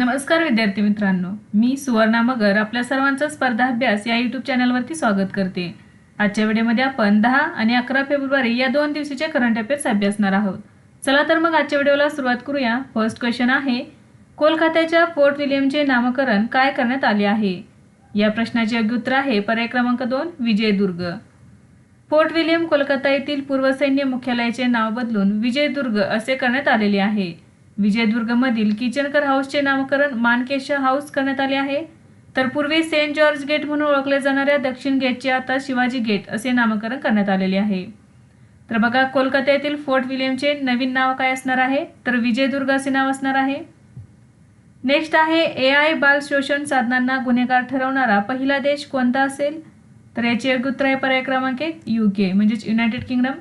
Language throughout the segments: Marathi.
नमस्कार विद्यार्थी मित्रांनो मी सुवर्णा मगर आपल्या सर्वांचं स्पर्धा अभ्यास या यूट्यूब चॅनलवरती स्वागत करते. आजच्या व्हिडिओमध्ये आपण दहा आणि अकरा फेब्रुवारी या दोन दिवशीच्या करंट अफेअर्स अभ्यासणार आहोत. चला तर मग आजच्या व्हिडिओला सुरुवात करूया. फर्स्ट क्वेश्चन आहे कोलकात्याच्या फोर्ट विलियमचे नामकरण काय करण्यात आले आहे? या प्रश्नाचे योग्य उत्तर आहे पर्याय क्रमांक दोन विजयदुर्ग. फोर्ट विलियम कोलकाता येथील पूर्व सैन्य मुख्यालयाचे नाव बदलून विजयदुर्ग असे करण्यात आलेले आहे. विजयदुर्गमधील किचनकर हाऊसचे नामकरण मानकेश हाऊस करण्यात आले आहे. तर पूर्वी सेंट जॉर्ज गेट म्हणून ओळखल्या जाणाऱ्या दक्षिण गेटचे आता शिवाजी गेट असे नामकरण करण्यात आलेले आहे. तर बघा कोलकात्यातील फोर्ट विलियमचे नवीन नाव काय असणार आहे? तर विजयदुर्ग असे नाव असणार आहे. नेक्स्ट आहे ए आय बाल शोषण साधनांना गुन्हेगार ठरवणारा पहिला देश कोणता असेल? तर याचे उत्तर आहे पर्याय क्रमांक एक यू के म्हणजेच युनायटेड किंगडम.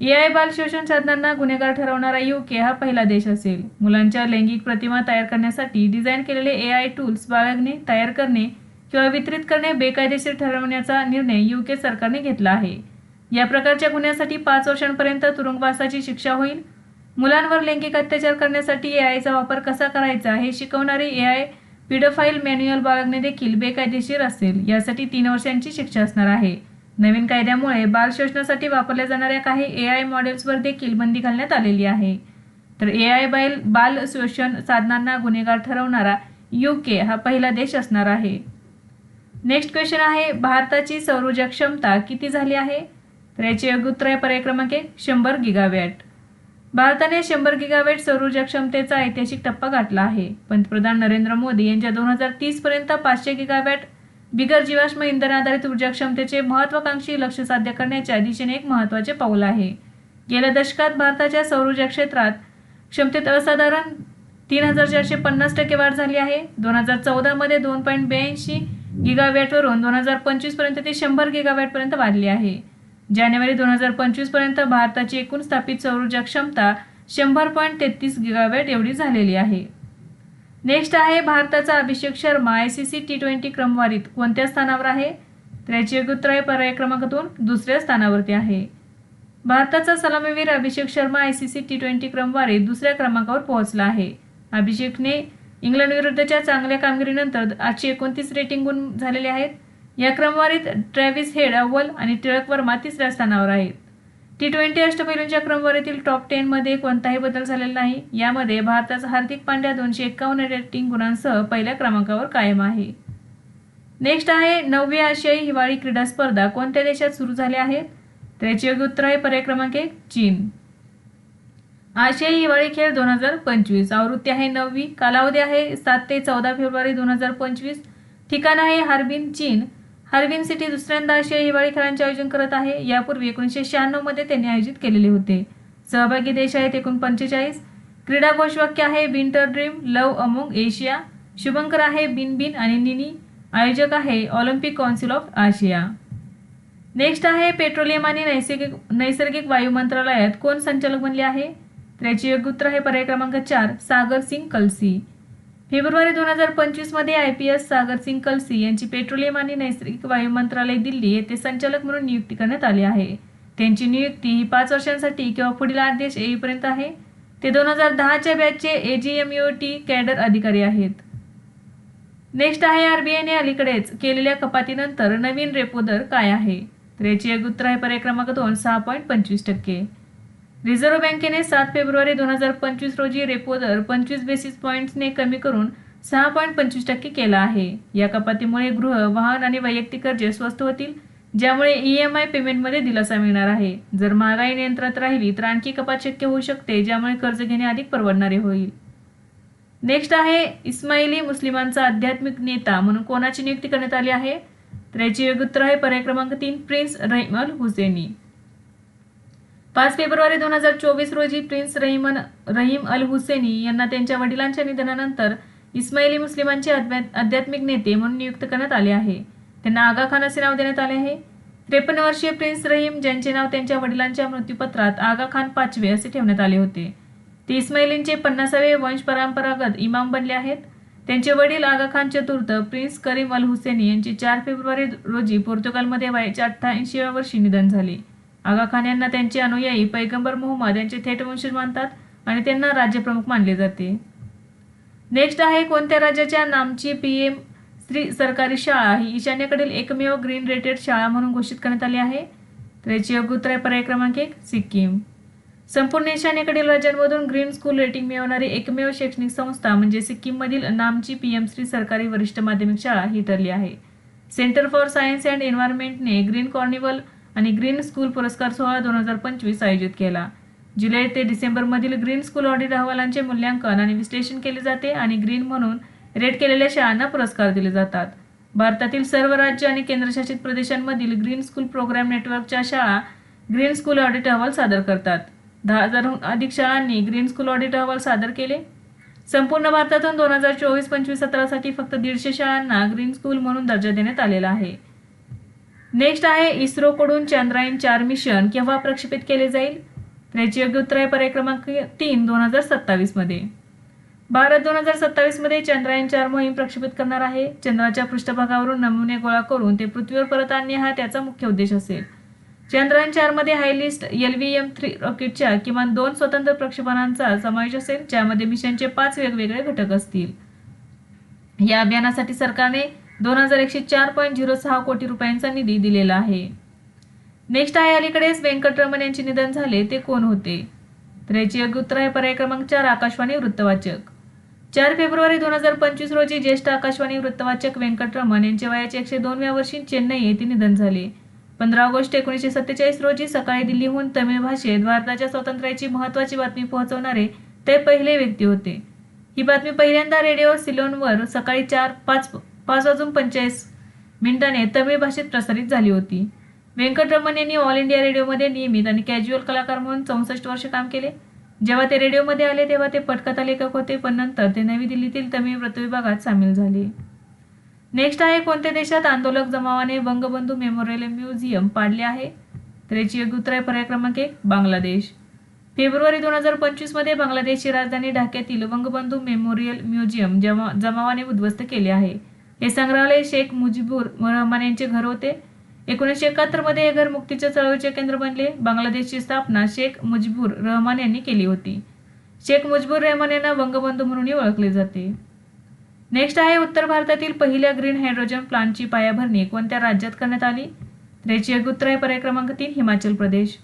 ए आय बाल शोषण साधनांना गुन्हेगार ठरवणारा यू के हा पहिला देश असेल. मुलांच्या लैंगिक प्रतिमा तयार करण्यासाठी डिझाईन केलेले ए आय टूल्स बाळगणे तयार करणे किंवा वितरित करणे बेकायदेशीर ठरवण्याचा निर्णय यू के सरकारने घेतला आहे. या प्रकारच्या गुन्ह्यासाठी पाच वर्षांपर्यंत तुरुंगवासाची शिक्षा होईल. मुलांवर लैंगिक अत्याचार करण्यासाठी ए आयचा वापर कसा करायचा हे शिकवणारे ए आय पिडोफाईल मॅन्युअल बाळगणे देखील बेकायदेशीर असेल. यासाठी तीन वर्षांची शिक्षा असणार आहे. नवीन कायद्यामुळे बाल शोषणासाठी वापरल्या जाणाऱ्या काही ए आय मॉडेल्सवर देखील बंदी घालण्यात आलेली आहे. तर ए आय बैल बाल शोषण साधनांना गुन्हेगार ठरवणारा यू के हा पहिला देश असणार आहे. नेक्स्ट क्वेश्चन आहे भारताची सौरऊर्जा क्षमता किती झाली आहे? तर याचे योग्य उत्तर आहे पर्याय क्रमांक एक शंभर गिगावॅट भारताने शंभर गिगावॅट सौरऊर्जा क्षमतेचा ऐतिहासिक टप्पा गाठला आहे. पंतप्रधान नरेंद्र मोदी यांच्या दोन हजार तीसपर्यंत पाचशे गिगावॅट बिगर जीवाश्म इंधन आधारित ऊर्जा क्षमतेचे महत्वाकांक्षी लक्ष साध्य करण्याच्या दिशेने एक महत्त्वाचे पाऊल आहे. गेल्या दशकात भारताच्या सौरऊर्जा क्षेत्रात क्षमतेत असाधारण तीन हजार चारशे पन्नास टक्के वाढ झाली आहे. दोन हजार चौदामध्ये दोन पॉईंट ब्याऐंशी गिगावॅटवरून दोन हजार पंचवीसपर्यंत ते शंभर गिगावॅटपर्यंत वाढली आहे. जानेवारी दोन हजार पंचवीसपर्यंत भारताची एकूण स्थापित सौरऊर्जा क्षमता शंभर पॉईंट तेहतीस गिगावॅट एवढी झालेली आहे. नेक्स्ट आहे भारताचा Abhishek Sharma I C C T twenty क्रमवारीत कोणत्या स्थानावर आहे? तर याची योग्य उत्तर आहे पर्याय क्रमांक दोन दुसऱ्या स्थानावरती आहे. भारताचा सलामीवीर Abhishek Sharma I C C T twenty क्रमवारीत दुसऱ्या क्रमांकावर पोहोचला आहे. अभिषेकने इंग्लंडविरुद्धच्या चांगल्या कामगिरीनंतर आठशे एकोणतीस रेटिंग गुण झालेले आहेत. या क्रमवारीत ट्रॅव्हिस हेड अव्वल आणि टिळक वर्मा तिसऱ्या स्थानावर आहेत. टी ट्वेंटी अष्टपैलूंच्या क्रमवारीतील टॉप टेनमध्ये कोणताही बदल झालेला नाही. यामध्ये भारताचा हार्दिक पांड्या दोनशे एकावन्न रेटिंग गुणांसह पहिल्या क्रमांकावर कायम आहे. नेक्स्ट आहे नववी आशियाई हिवाळी क्रीडा स्पर्धा कोणत्या देशात सुरू झाल्या आहेत? तर याचे योग्य उत्तर आहे पर्याय क्रमांक एक चीन. आशियाई हिवाळी खेळ दोन हजार पंचवीस. आवृत्ती आहे नववी. कालावधी आहे सात ते चौदा फेब्रुवारी दोन हजार पंचवीस. ठिकाण आहे हार्बिन चीन. हरविम सिटी दुसऱ्यांदा आशियाई हिवाळी खेळांचे आयोजन करत आहे. यापूर्वी एकोणीसशे शहाण्णवमध्ये त्यांनी आयोजित केलेले होते. सहभागी देश आहेत एकूण पंचेचाळीस. क्रीडा घोषवाक्य आहे winter dream love among Asia. Shubhankar आहे बिन बिन आणि निनी. आयोजक आहे Olympic council of Asia. Next आहे पेट्रोलियम आणि नैसर्गिक नैसर्गिक वायू मंत्रालयात कोण संचालक बनले आहे? त्याचे योग्य उत्तर आहे पर्याय क्रमांक चार सागर सिंग कलसी. फेब्रुवारी दोन हजार पंचवीसमध्ये I P S Sagar Singh Kalsi यांची पेट्रोलियम आणि नैसर्गिक वायू मंत्रालय दिल्ली येथे संचालक म्हणून नियुक्ती करण्यात आली आहे. त्यांची नियुक्ती ही पाच वर्षांसाठी किंवा पुढील आदेश येईपर्यंत आहे. ते दोन हजार दहाच्या बॅचचे A G M U T cadre अधिकारी आहेत. नेक्स्ट आहे आरबीआयने अलीकडेच केलेल्या कपातीनंतर नवीन रेपो दर काय आहे? तर याची एक उत्तर आहे पर्याय क्रमांक दोन सहा पॉईंट पंचवीस टक्के. रिझर्व्ह बँकेने सात फेब्रुवारी दोन हजार पंचवीस रोजी रेपो दर पंचवीस बेसिस पॉईंट्सने कमी करून सहा पॉईंट पंचवीस टक्के केला आहे. या कपातीमुळे गृह वाहन आणि वैयक्तिक कर्जे स्वस्त होतील ज्यामुळे ई एम आय पेमेंटमध्ये दिलासा मिळणार आहे. जर महागाई नियंत्रणात राहिली तर आणखी कपात शक्य होऊ शकते ज्यामुळे कर्ज घेणे अधिक परवडणारे होईल. नेक्स्ट आहे इस्माइली मुस्लिमांचा आध्यात्मिक नेता म्हणून कोणाची नियुक्ती करण्यात आली आहे? तर याची योग्य उत्तर आहे पर्याय क्रमांक तीन प्रिन्स रहिमल हुसेनी. पाच फेब्रुवारी दोन हजार चोवीस रोजी प्रिन्स रहीमन रहीम अल हुसेनी यांना त्यांच्या वडिलांच्या निधनानंतर इस्माइली मुस्लिमांचे आध्यात्मिक नेते म्हणून नियुक्त करण्यात आले आहे. त्यांना आगा खान असे नाव देण्यात आले आहे. त्रेपन्न वर्षीय प्रिन्स रहीम ज्यांचे नाव त्यांच्या वडिलांच्या मृत्यूपत्रात आगा खान पाचवे असे ठेवण्यात आले होते. ते इस्माइलींचे पन्नासावे वंश परंपरागत इमाम बनले आहेत. त्यांचे वडील आगा खान चतुर्थ प्रिन्स करीम अल हुसेनी यांचे चार फेब्रुवारी रोजी पोर्तुगालमध्ये वयाच्या अठ्ठ्याऐंशीव्या वर्षी निधन झाले. आगा खान यांना त्यांचे अनुयायी पैगंबर मोहम्मद यांचे थेट वंशज मानतात आणि त्यांना राज्यप्रमुख मानले जाते. नेक्स्ट आहे कोणत्या राज्याच्या नामची पी एम श्री सरकारी शाळा ही ईशान्येकडील एकमेव ग्रीन रेटेड शाळा म्हणून घोषित करण्यात आली आहे? तर याची योग्य उत्तर आहे पर्याय क्रमांक एक सिक्कीम. संपूर्ण ईशान्येकडील राज्यांमधून ग्रीन स्कूल रेटिंग मिळवणारी एकमेव शैक्षणिक संस्था म्हणजे सिक्कीममधील नामची पी एम श्री सरकारी वरिष्ठ माध्यमिक शाळा ही ठरली आहे. सेंटर फॉर सायन्स अँड एन्व्हायरमेंटने ग्रीन कॉर्निवल आणि ग्रीन स्कूल पुरस्कार सोहळा दोन हजार पंचवीस आयोजित केला. जुलै ते डिसेंबरमधील ग्रीन स्कूल ऑडिट अहवालांचे मूल्यांकन आणि विश्लेषण केले जाते आणि ग्रीन म्हणून रेट केलेल्या शाळांना पुरस्कार दिले जातात. भारतातील सर्व राज्य आणि केंद्रशासित प्रदेशांमधील ग्रीन स्कूल प्रोग्राम नेटवर्कच्या शाळा ग्रीन स्कूल ऑडिट अहवाल सादर करतात. दहा हजारहून अधिक शाळांनी ग्रीन स्कूल ऑडिट अहवाल सादर केले. संपूर्ण भारतातून दोन हजार चोवीस पंचवीस सतरासाठी फक्त दीडशे शाळांना ग्रीन स्कूल म्हणून दर्जा देण्यात आलेला आहे. नेक्स्ट आहे इस्रोकडून चंद्रायन चार मिशन केव्हा प्रक्षेपित केले जाईल? तर याची योग्य उत्तर आहे पर्याय क्रमांक तीन दोन हजार सत्तावीसमध्ये भारत दोन हजार सत्तावीसमध्ये चंद्रायन चार मोहीम प्रक्षेपित करणार आहे. चंद्राच्या पृष्ठभागावरून नमुने गोळा करून ते पृथ्वीवर परत आणणे हा त्याचा मुख्य उद्देश असेल. चंद्रयान चारमध्ये हायलिस्ट एल व्ही एम थ्री रॉकेटच्या किमान दोन स्वतंत्र प्रक्षेपणांचा समावेश असेल ज्यामध्ये मिशनचे पाच वेगवेगळे घटक असतील. या अभियानासाठी सरकारने दोन हजार एकशे चार पॉईंट झिरो सहा कोटी रुपयांचा निधी दिलेला आहे. नेक्स्ट आहे अलीकडेच व्यंकटरमण यांचे निधन झाले ते कोण होते? तर याचे योग्य उत्तर आहे पर्याय क्रमांक चार आकाशवाणी वृत्तवाचक. चार फेब्रुवारी दोन हजार पंचवीस रोजी ज्येष्ठ आकाशवाणी वृत्तवाचक व्यंकटरमण यांचे वयाचे एकशे दोनव्या वर्षी चेन्नई येथे निधन झाले. पंधरा ऑगस्ट एकोणीसशे सत्तेचाळीस रोजी सकाळी दिल्लीहून तमिळ भाषेत भारताच्या स्वातंत्र्याची महत्त्वाची बातमी पोहोचवणारे ते पहिले व्यक्ती होते. ही बातमी पहिल्यांदा रेडिओ सिलोनवर सकाळी चार पाच पाच वाजून पंचेचाळीस मिनिटाने तमिळ भाषेत प्रसारित झाली होती. व्यंकटरमण यांनी ऑल इंडिया रेडिओमध्ये नियमित आणि कॅज्युअल कलाकार म्हणून चौसष्ट वर्ष काम केले. जेव्हा ते रेडिओमध्ये आले तेव्हा ते पटकथा लेखक होते पण नंतर ते नवी दिल्लीतील तमिळ वृत्तविभागात सामील झाले. नेक्स्ट आहे कोणत्या देशात आंदोलक जमावाने बंगबंधू मेमोरियल म्युझियम पाडले आहे? तर याची योग्य उत्तर आहे पर्याय क्रमांक एक बांगलादेश. फेब्रुवारी दोन हजार पंचवीसमध्ये बांगलादेशची राजधानी ढाक्यातील बंगबंधू मेमोरियल म्युझियम जमा जमावाने उद्ध्वस्त केले आहे. हे संग्रहालय शेख मुजीबुर रहमान यांचे घर होते. एकोणीसशे एकाहत्तरमध्ये हे घर मुक्तीच्या चळवळीचे केंद्र बनले. बांगलादेशची स्थापना शेख मुजीबुर रहमान यांनी केली होती. शेख मुजीबुर रहमान यांना बंगबंधू म्हणूनही ओळखले जाते. नेक्स्ट आहे उत्तर भारतातील पहिल्या ग्रीन हायड्रोजन प्लांटची पायाभरणी कोणत्या राज्यात करण्यात आली? त्रेची याची उत्तर आहे पर्याय क्रमांक तीन हिमाचल प्रदेश.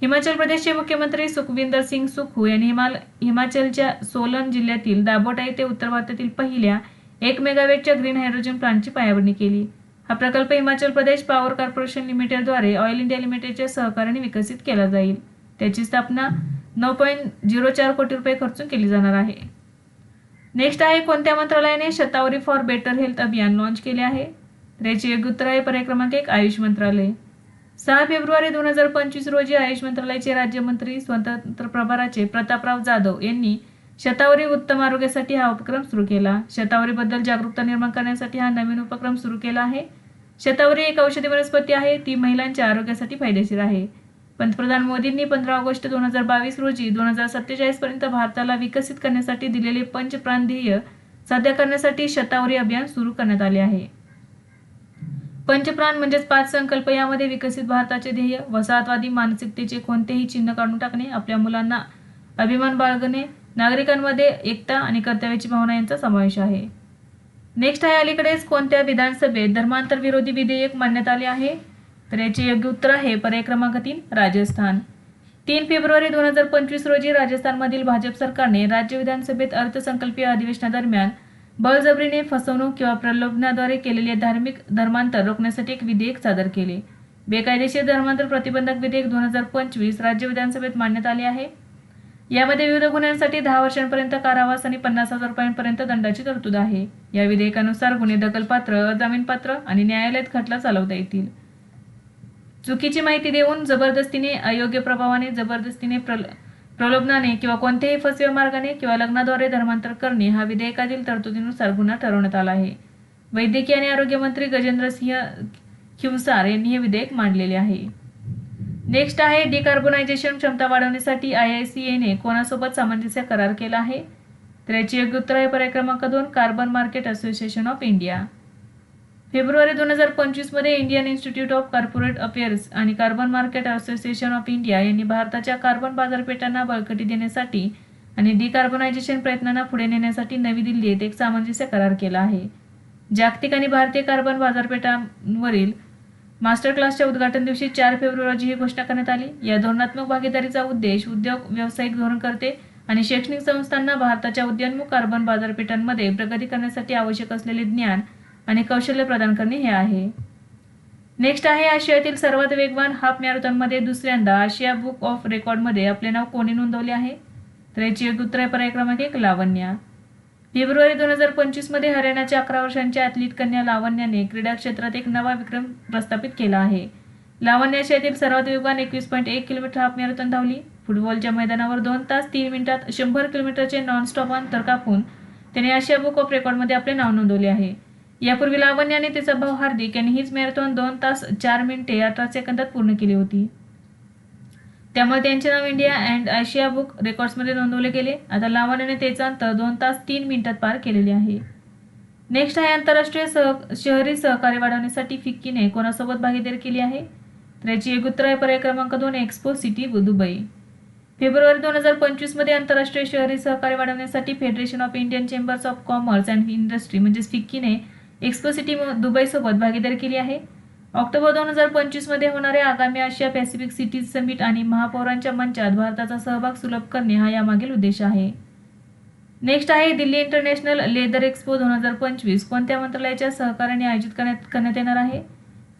हिमाचल प्रदेशचे मुख्यमंत्री सुखविंदर सिंग सुखू यांनी हिमाल हिमाचलच्या सोलन जिल्ह्यातील दाबोटा येथे उत्तर भारतातील पहिल्या एक मेगावेटच्या ग्रीन हायड्रोजन प्लांटची पायाभरणी केली. हा प्रकल्प हिमाचल प्रदेश पॉवर कॉर्पोरेशन लिमिटेडद्वारे ऑइल इंडिया लिमिटेडच्या सहकार्याने विकसित केला जाईल. त्याची स्थापना नऊ पॉईंट झिरो चार कोटी रुपये खर्चून केली जाणार आहे. नेक्स्ट आहे कोणत्या मंत्रालयाने शतावरी फॉर बेटर हेल्थ अभियान लॉन्च केले आहे? तर याची योग्य उत्तर आहे पर्याय क्रमांक एक आयुष मंत्रालय. सहा फेब्रुवारी दोन हजार पंचवीस रोजी आयुष मंत्रालयाचे राज्यमंत्री स्वतंत्र प्रभाराचे प्रतापराव जाधव यांनी शतावरी उत्तम आरोग्यासाठी हा उपक्रम सुरू केला. शतावरीबद्दल जागरूकता निर्माण करण्यासाठी हा नवीन उपक्रम सुरू केला आहे. शतावरी एक औषधी वनस्पती आहे. ती महिलांच्या आरोग्यासाठी फायदेशीर आहे. पंतप्रधान मोदींनी पंधरा ऑगस्ट दोन हजार बावीस रोजी दोन हजार सत्तेचाळीस पर्यंत भारताला विकसित करण्यासाठी दिलेले पंचप्राण ध्येय साध्य करण्यासाठी शतावरी अभियान सुरू करण्यात आले आहे. पंचप्राण म्हणजेच पाच संकल्प यामध्ये विकसित भारताचे ध्येय वसाहतवादी मानसिकतेचे कोणतेही चिन्ह काढून टाकणे आपल्या मुलांना अभिमान बाळगणे नागरिकांमध्ये एकता आणि कर्तव्याची भावना यांचा समावेश आहे. नेक्स्ट आहे अलीकडेच कोणत्या विधानसभेत धर्मांतर विरोधी विधेयक मांडण्यात आले आहे? तर याचे योग्य उत्तर आहे पर्याय क्रमांक तीन राजस्थान. तीन फेब्रुवारी दोन हजार पंचवीस रोजी राजस्थानमधील भाजप सरकारने राज्य विधानसभेत अर्थसंकल्पीय अधिवेशनादरम्यान बळजबरीने फसवणूक किंवा प्रलोभनाद्वारे केलेले धार्मिक धर्मांतर रोखण्यासाठी एक विधेयक सादर केले. बेकायदेशीर धर्मांतर प्रतिबंधक विधेयक दोन हजार पंचवीस राज्य विधानसभेत मांडण्यात आले आहे. यामध्ये विविध गुन्ह्यांसाठी दहा वर्षांपर्यंत कारावास आणि पन्नास हजार रुपयांपर्यंत दंडाची तरतूद आहे. या विधेयकानुसार गुन्हे दखलपात्र अजामीनपात्र आणि न्यायालयात खटला चालवता येतील. चुकीची माहिती देऊन जबरदस्तीने अयोग्य प्रभावाने जबरदस्तीने प्रल प्रलोभनाने किंवा कोणत्याही फसव्या मार्गाने किंवा लग्नाद्वारे धर्मांतर करणे हा विधेयकातील तरतुदीनुसार गुन्हा ठरवण्यात आला आहे. वैद्यकीय आणि आरोग्य मंत्री गजेंद्र सिंह खिवसार यांनी हे विधेयक मांडलेले आहे. नेक्स्ट आहे डिकार्बोनायझेशन क्षमता वाढवण्यासाठी आय आय सी एने कोणासोबत सामंजस्य करार केला आहे? तर याची योग्य उत्तर आहे पर्याय क्रमांक दोन carbon market association of India February दोन हजार पंचवीसमध्ये Indian institute of corporate affairs आणि carbon market association of India यांनी भारताच्या कार्बन बाजारपेठांना बळकटी देण्यासाठी आणि डिकार्बोनायझेशन प्रयत्नांना पुढे नेण्यासाठी नवी दिल्लीत एक सामंजस्य करार केला आहे. जागतिक आणि भारतीय कार्बन बाजारपेठांवरील मास्टर क्लासच्या उद्घाटन दिवशी चार फेब्रुवारी रोजी ही घोषणा करण्यात आली. या धोरणात्मक भागीदारीचा उद्देश उद्योग व्यावसायिक धोरण करते आणि शैक्षणिक संस्थांना भारताच्या उद्योन्मुख कार्बन बाजारपेठांमध्ये प्रगती करण्यासाठी आवश्यक असलेले ज्ञान आणि कौशल्य प्रदान करणे हे आहे. नेक्स्ट आहे आशियातील सर्वात वेगवान हाफ मॅरेथॉनमध्ये दुसऱ्यांदा आशिया बुक ऑफ रेकॉर्डमध्ये आपले नाव कोणी नोंदवले आहे? तर याची एक उत्तर आहे पर्याय क्रमांक एक लावण्या. फेब्रुवारी दोन हजार पंचवीसमध्ये हरियाणाच्या अकरा वर्षांच्या ॲथलीट कन्या लावण्याने क्रीडा क्षेत्रात एक नवा विक्रम प्रस्थापित केला आहे. लावण्य आशियातील सर्वात वेगवान एकवीस पॉईंट एक किलोमीटर हाफ मॅरेथॉन धावली. फुटबॉलच्या मैदानावर दोन तास तीन मिनिटात शंभर किलोमीटरचे नॉनस्टॉप अंतर कापून त्याने आशिया बुक ऑफ रेकॉर्डमध्ये आपले नाव नोंदवले आहे. यापूर्वी लावण्याने तिचा भाऊ हार्दिक यांनी हीच मॅरेथॉन दोन तास चार मिनिटे अठरा सेकंदात पूर्ण केली होती. त्यामुळे त्यांचे नाव इंडिया अँड आशिया बुक रेकॉर्ड्समध्ये नोंदवले गेले. आता लावण्याने त्याचं अंतर दोन तास तीन मिनिटात पार केलेले आहे. नेक्स्ट आहे आंतरराष्ट्रीय सह शहरी सहकार्य वाढवण्यासाठी फिक्कीने कोणासोबत भागीदारी केली आहे? तर याची एक उत्तर आहे पर्याय क्रमांक दोन एक्सपो सिटी दुबई. फेब्रुवारी दोन हजार पंचवीसमध्ये आंतरराष्ट्रीय शहरी सहकार्य वाढवण्यासाठी federation of Indian chambers of commerce and industry म्हणजेच फिक्कीने एक्सपो सिटी दुबईसोबत भागीदारी केली आहे. ऑक्टोबर दोन हजार पंचवीसमध्ये होणाऱ्या आगामी आशिया पॅसिफिक सिटीज समिट आणि महापौरांच्या मंचात भारताचा सहभाग सुलभ करणे हा यामागील उद्देश आहे. नेक्स्ट आहे दिल्ली इंटरनॅशनल लेदर एक्सपो दोन हजार पंचवीस. कोणत्या मंत्रालयाच्या सहकार्याने आयोजित करण्यात करण्यात येणार आहे?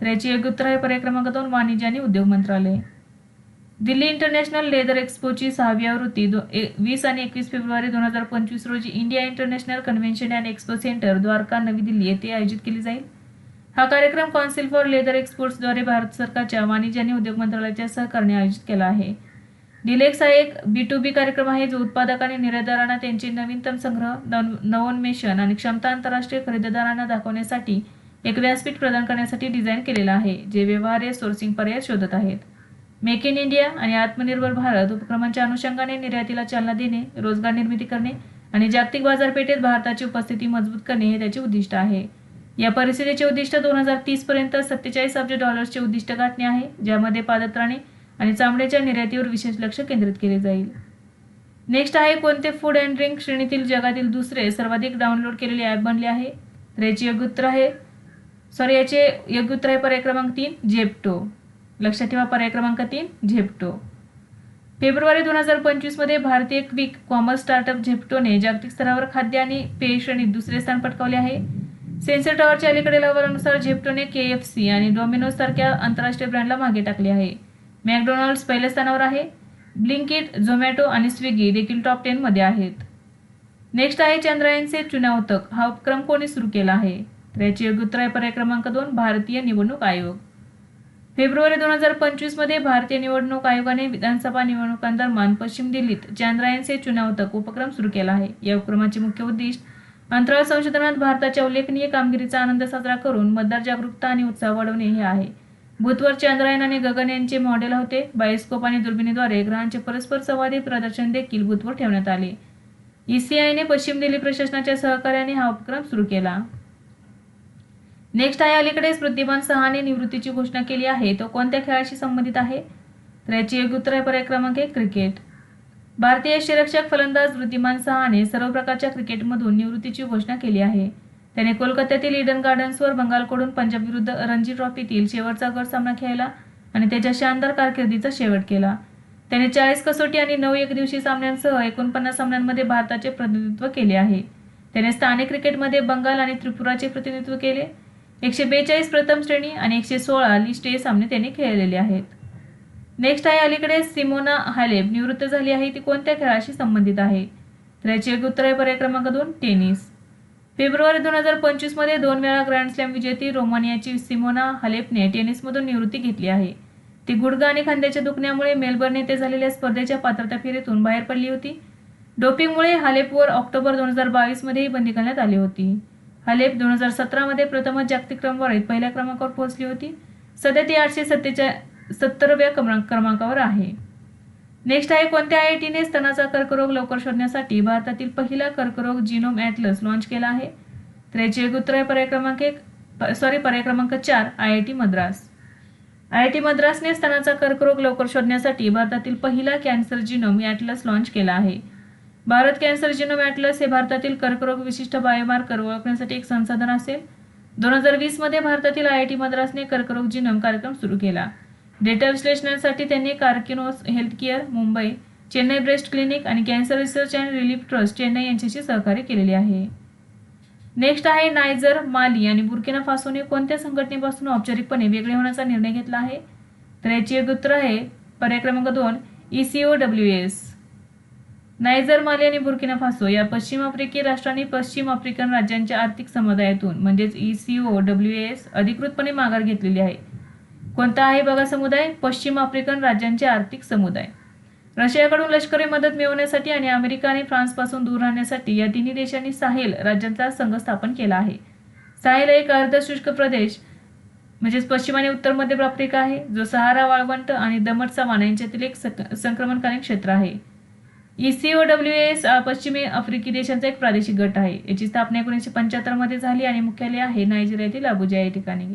तर याची योग्य उत्तर आहे पर्याय क्रमांक दोन वाणिज्य आणि उद्योग मंत्रालय. दिल्ली इंटरनॅशनल लेदर एक्सपोची सहावी आवृत्ती दो ए वीस आणि एकवीस फेब्रुवारी दोन हजार पंचवीस रोजी India international convention and expo centre Dwarka नवी दिल्ली येथे आयोजित केली जाईल. हा कार्यक्रम कौन्सिल फॉर लेदर एक्सपोर्ट्सद्वारे भारत सरकारच्या वाणिज्य आणि उद्योग मंत्रालयाच्या सहकार्याने आयोजित केला आहे. डिलेक्स हा एक बी टू बी कार्यक्रम आहे जो उत्पादक आणि निर्यातदारांना त्यांचे नवीनतम संग्रह नव नवोन्मेषण आणि क्षमता आंतरराष्ट्रीय खरेदीदारांना दाखवण्यासाठी एक व्यासपीठ प्रदान करण्यासाठी डिझाईन केलेला आहे जे व्यवहार्य सोर्सिंग पर्याय शोधत आहेत. मेक इन इंडिया आणि आत्मनिर्भर भारत उपक्रमांच्या अनुषंगाने निर्यातीला चालना देणे रोजगार निर्मिती करणे आणि जागतिक बाजारपेठेत भारताची उपस्थिती मजबूत करणे हे त्याचे उद्दिष्ट आहे. या परिस्थितीचे उद्दिष्ट दोन हजार तीस पर्यंत सत्तेचाळीस अब्ज डॉलर्सचे उद्दिष्ट गाठणे आहे ज्यामध्ये पादत्राणे आणि चामड्याच्या निर्यातीवर विशेष लक्ष केंद्रित केले जाईल. नेक्स्ट आहे कोणते फूड अँड ड्रिंक श्रेणीतील जगातील दुसरे सर्वाधिक डाउनलोड केलेले ॲप बनले आहे? तर याचे योग्य उत्तर आहे सॉरी याचे योग्य उत्तर आहे पर्याय क्रमांक तीन झेप्टो. लक्षात ठेवा पर्याय क्रमांक तीन झेप्टो. फेब्रुवारी दोन हजार पंचवीसमध्ये भारतीय क्विक कॉमर्स स्टार्टअप झेप्टोने जागतिक स्तरावर खाद्य आणि पेय श्रेणीत दुसरे स्थान पटकावले आहे. सेन्सर टॉवरच्या अलीकडील अहवालानुसार झेप्टोने के एफ सी आणि डोमिनोज सारख्या आंतरराष्ट्रीय ब्रँडला मागे टाकले आहे. मॅकडोनाल्ड्स पहिल्या स्थानावर आहे. ब्लिंकिट झोमॅटो आणि स्विगी देखील टॉप टेनमध्ये आहेत. नेक्स्ट आहे चंद्रायनचे चुनावतक हा उपक्रम कोणी सुरू केला आहे? तर याची योग्य उत्तर आहे पर्याय क्रमांक दोन भारतीय निवडणूक आयोग. फेब्रुवारी दोन हजार पंचवीसमध्ये भारतीय निवडणूक आयोगाने विधानसभा निवडणुकांदरम्यान पश्चिम दिल्लीत चांद्रायनचे चुनावतक उपक्रम सुरू केला आहे. या उपक्रमाचे मुख्य उद्दिष्ट अंतराळ संशोधनात भारताच्या उल्लेखनीय कामगिरीचा आनंद साजरा करून मतदार जागरूकता आणि उत्साह वाढवणे हे आहे. भूतवर चांद्रायन आणि गगन यांचे मॉडेल होते. बायोस्कोप आणि दुर्बिणीद्वारे ग्रहांचे परस्पर संवादी प्रदर्शन देखील बुधवार ठेवण्यात आले. ईसीआयने पश्चिम दिल्ली प्रशासनाच्या सहकार्याने हा उपक्रम सुरू केला. नेक्स्ट आहे अलीकडेच वृद्धिमान सहाने निवृत्तीची घोषणा केली आहे. तो कोणत्या खेळाशी संबंधित आहे? तर याची एक उत्तर आहे पर्याय क्रमांक एक क्रिकेट. भारतीय यष्टीरक्षक फलंदाज वृद्धिमान सहाने सर्व प्रकारच्या क्रिकेटमधून निवृत्तीची घोषणा केली आहे. त्याने कोलकात्यातील इडन गार्डन्सवर बंगालकडून पंजाब विरुद्ध रणजी ट्रॉफीतील शेवटचा गड सामना खेळला आणि त्याच्या शानदार कारकिर्दीचा शेवट केला. त्याने चाळीस कसोटी आणि नऊ एकदिवसीय सामन्यांसह एकोणपन्नास सामन्यांमध्ये भारताचे प्रतिनिधित्व केले आहे. त्याने स्थानिक क्रिकेटमध्ये बंगाल आणि त्रिपुराचे प्रतिनिधित्व केले. एकशे बेचाळीस प्रथम श्रेणी आणि एकशे सोळा लिस्ट ए सामने त्याने खेळलेले आहेत. नेक्स्ट आहे अलीकडे सिमोना हालेब. निवृत्त झाली आहे ती कोणत्या खेळाशी संबंधित आहे? तर याचे एक उत्तर आहे पर्याय क्रमांक दोन टेनिस. फेब्रुवारी दोन हजार पंचवीसमध्ये दोन वेळा ग्रँड स्लॅम विजेती रोमानियाची सिमोना हलेपने टेनिसमधून निवृत्ती घेतली आहे. ती गुडगा आणि खांद्याच्या दुखण्यामुळे मेलबर्न येथे झालेल्या स्पर्धेच्या पात्रता फेरीतून बाहेर पडली होती. डोपिंगमुळे हालेपवर ऑक्टोबर दोन हजार बावीसमध्येही बंदी घालण्यात आली होती. हालेप दोन हजार सतरामध्ये प्रथमच जागतिक क्रमवारीत पहिल्या क्रमांकावर पोहोचली होती. सध्या ती आठशे सत्तेच्या सत्तरव्या क्रमांक क्रमांकावर आहे. नेक्स्ट आहे कोणत्या आय आय टीने स्तनाचा कर्करोग लवकर शोधण्यासाठी भारतातील पहिला कर्करोग जिनोम ॲटलस लॉन्च केला आहे? तर याचे उत्तर आहे पर्याय क्रमांक एक सॉरी पर्याय क्रमांक चार I I T Madras. I I T मद्रासने स्तनाचा कर्करोग लवकर शोधण्यासाठी भारतातील पहिला कॅन्सर जिनोम ॲटलस लॉन्च केला आहे. भारत कॅन्सर जिनोम ॲटलस हे भारतातील कर्करोग विशिष्ट बायोमार्कर ओळखण्यासाठी एक संसाधन असेल. दोन हजार वीसमध्ये भारतातील आय आय टी मद्रासने कर्करोग जिनोम कार्यक्रम सुरू केला. डेटा विश्लेषणासाठी त्यांनी Karkinos healthcare Mumbai Chennai breast clinic आणि cancer research and relief trust Chennai यांच्याशी सहकार्य केलेले आहे. नेक्स्ट आहे नायजर माली आणि बुर्किना फासोने कोणत्या संघटनेपासून औपचारिकपणे वेगळे होण्याचा निर्णय घेतला आहे? तर याचे एक उत्तर आहे पर्याय क्रमांक दोन E ECO W S Niger Mali आणि बुर्किना फासो या पश्चिम आफ्रिकी राष्ट्रांनी पश्चिम आफ्रिकन राज्यांच्या आर्थिक समुदायातून म्हणजेच E ईसीओ डब्ल्यू एस अधिकृतपणे माघार घेतलेली आहे. कोणता आहे बघा समुदाय? पश्चिम आफ्रिकन राज्यांचे आर्थिक समुदाय. रशियाकडून लष्करी मदत मिळवण्यासाठी आणि अमेरिका आणि फ्रान्सपासून दूर राहण्यासाठी या तिन्ही देशांनी साहेल राज्यांचा संघ स्थापन केला आहे. साहेल एक अर्धशुष्क प्रदेश म्हणजेच पश्चिम आणि उत्तर मध्य आफ्रिका आहे जो सहारा वाळवंट आणि दमट सवाना यांच्यातील एक संक्रमणकालीन क्षेत्र आहे. ईसीओ डब्ल्यू एस पश्चिमे आफ्रिकी देशांचा एक प्रादेशिक गट आहे. याची स्थापना एकोणीसशे पंच्याहत्तरमध्ये झाली आणि मुख्यालय आहे नायजेरियातील अबुजा या ठिकाणी.